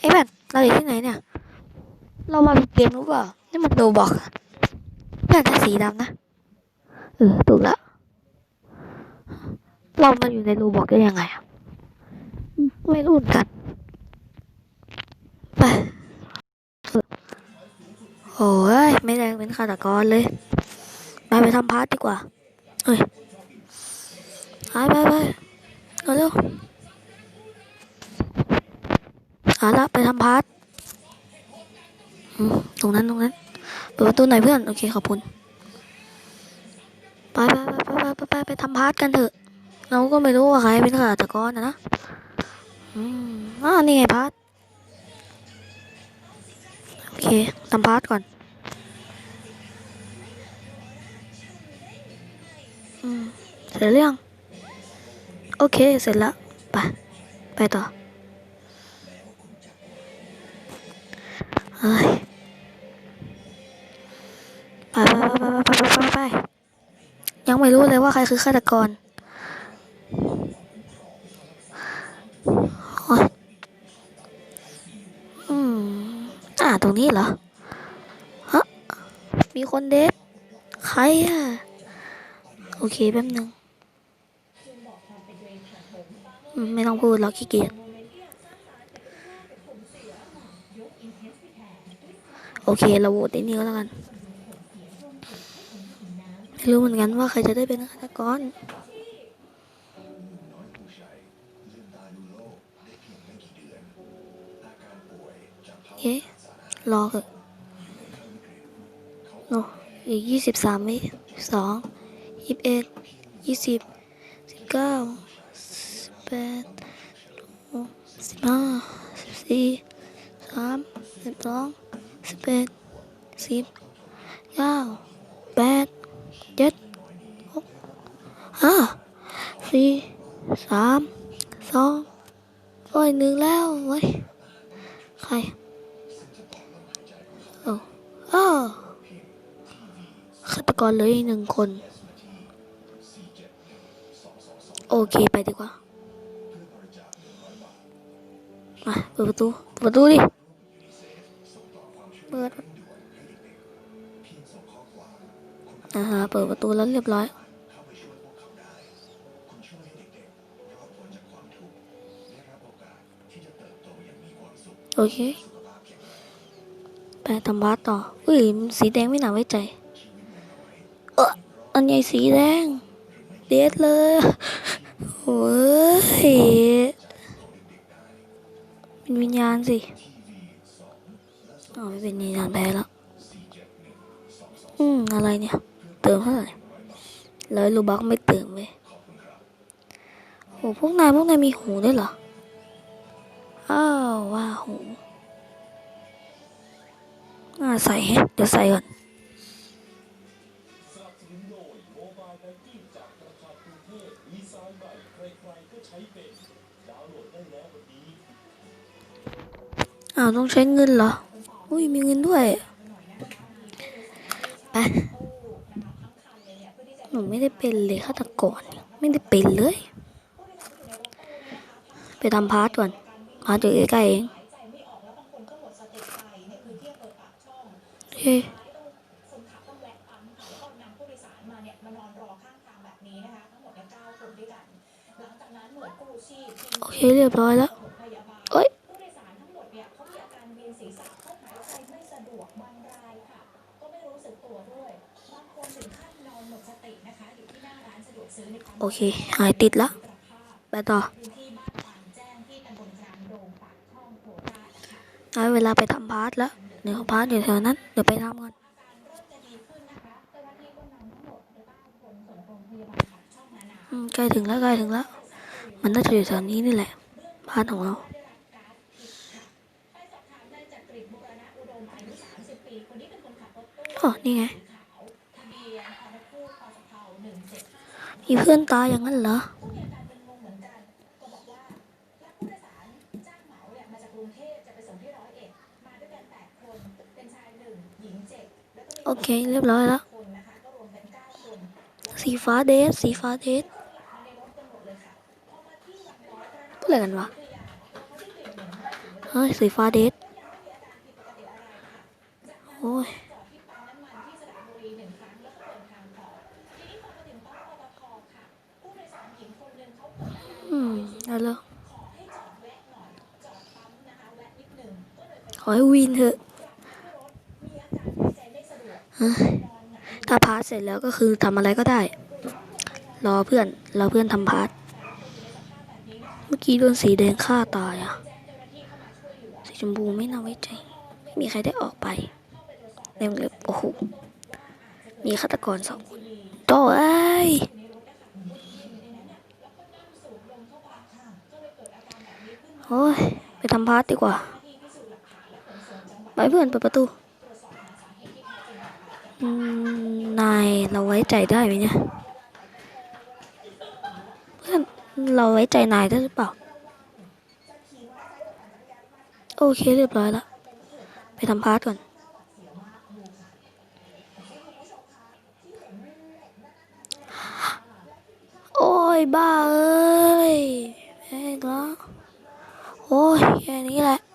ไอ้แบนเราอยู่ที่ไหนเนี่ย เรามาผิดเกมรู้เปล่า นี่มันโดบอกน่าจะสีดำนะ เออ ถูกแล้ว เรามาอยู่ในโรบอกได้ยังไงอะ ไม่รู้กัน ไปโอ้ย ไม่แรงเป็นฆาตกรเลย ไปไปทำพาร์ทดีกว่า เฮ้ย ไปไปไปเร็ว เอาละไปทำพาร์ทตรงนั้นตรงนั้นเปิดประตูหน่อยเพื่อน โอเคขอบคุณไปไปไปไปไปไปไปทำพาร์ทกันเถอะ เราก็ไม่รู้ว่าใครเป็นฆาตกรนะนะอืมอ่านี่ไงพาร์ทโอเคทำพาร์ทก่อนอืมเสร็จหรือง โอเค เสร็จแล้วไป ไปต่อ เฮ้ไปไปไปไปไปไปไปยังไม่รู้เลยว่าใครคือฆาตกรอืมอ่าตรงนี้เหรอฮะมีคนเดฟใครอะ โอเคแป๊บหนึ่งไม่ต้องพูดหรอกขี้เกียจ เคเราโหวตไอ้นี่ก็แล้วกันไม่รู้เหมือนกันว่าใครจะได้เป็นฆาตกรเอ๊ะรอเถอะโอ้อีกยี่สิบสามวิสองยี่สิบเอ็ดยี่สิบสิบเก้าสิบแปดสิบห้าสิบสี่สามสิบสอง สิบเอ็ดสิบเก้าแปดเจ็ดหกห้าสี่สามสองโอ้ยหนึ่งแล้วเว้ยใครโอ้อ้ฆาตกรเลยหนึ่งคน โอเคไปดีกว่า มาเปิดประตู เปิดประตูดิ เปิดอ่าฮะเปิดประตูแล้วเรียบร้อยโอเค ไปทำบาสต่อ อุ้ย สีแดงไม่น่าไว้ใจ เอออันใหญ่สีแดง เด็ดเลยโอ้ยเป็นวิญญาณสิ อ๋อไม่เป็นวิญญาณแพ้แล้ว อืม อะไรเนี่ย เติมเท่าไหร่ร้อยลูบักไม่เติมเว้ยโหพวกนายพวกนายมีหูด้วยเหรอ อ้าวว่าหูน่าใส่ฮะเดี๋ยวใส่ก่อนอ้าวต้องใช้เงินเหรอ อุ้ยมีเงินด้วยไปหนูไม่ได้เป็นเลยฆาตกรไม่ได้เป็นเลย ไปทำพาร์ทก่อนพาร์ทอยู่ใกล้ๆเองเฮ้ยโอเคเรียบร้อยแล้ว บางรายค่ะ ก็ไม่รู้สึกตัวด้วยบางคนถึงขั้นนอนหมดสตินะคะอยู่ที่หน้าร้านสะดวกซื้อในปั๊มโอเค หายติดละไปต่อได้เวลาไปทำพาร์ทแล้วเดี๋ยวพาร์ทอยู่แถวนั้น เดี๋ยวไปทำก่อนใกล้ถึงแล้วใกล้ถึงแล้ว มันน่าจะอยู่แถวนี้นี่แหละพาร์ทของเรา อ๋อนี่ไงมีเพื่อนตายอย่างนั้นเหรอโอเค เรียบร้อยแล้ว สีฟ้าเดสสีฟ้าเดสพูดอะไรกันวะเฮ้ยสีฟ้าเดทโอ้ย อื มเอาเลยขอให้วินเถอะถ้าพาร์ทเสร็จแล้วก็คือทำอะไรก็ได้ รอเพื่อนรอเพื่อนทำพาร์ทเมื่อกี้โดนสีแดงฆ่าตายอะ สีชมพูไม่น่าไว้ใจ ไม่มีใครได้ออกไปในวงเล็บโอ้โหมีฆาตกรสองคนโตเอ้ย โอ้ย ไปทำพาร์ทดีกว่า ไปเพื่อนเปิดประตู นายเราไว้ใจได้ไหมเนี่ย เพื่อนเราไว้ใจนายได้หรือเปล่า โอเคเรียบร้อยแล้ว ไปทำพาร์ทก่อนโอ้ยบ้าเอ้ย แม่ง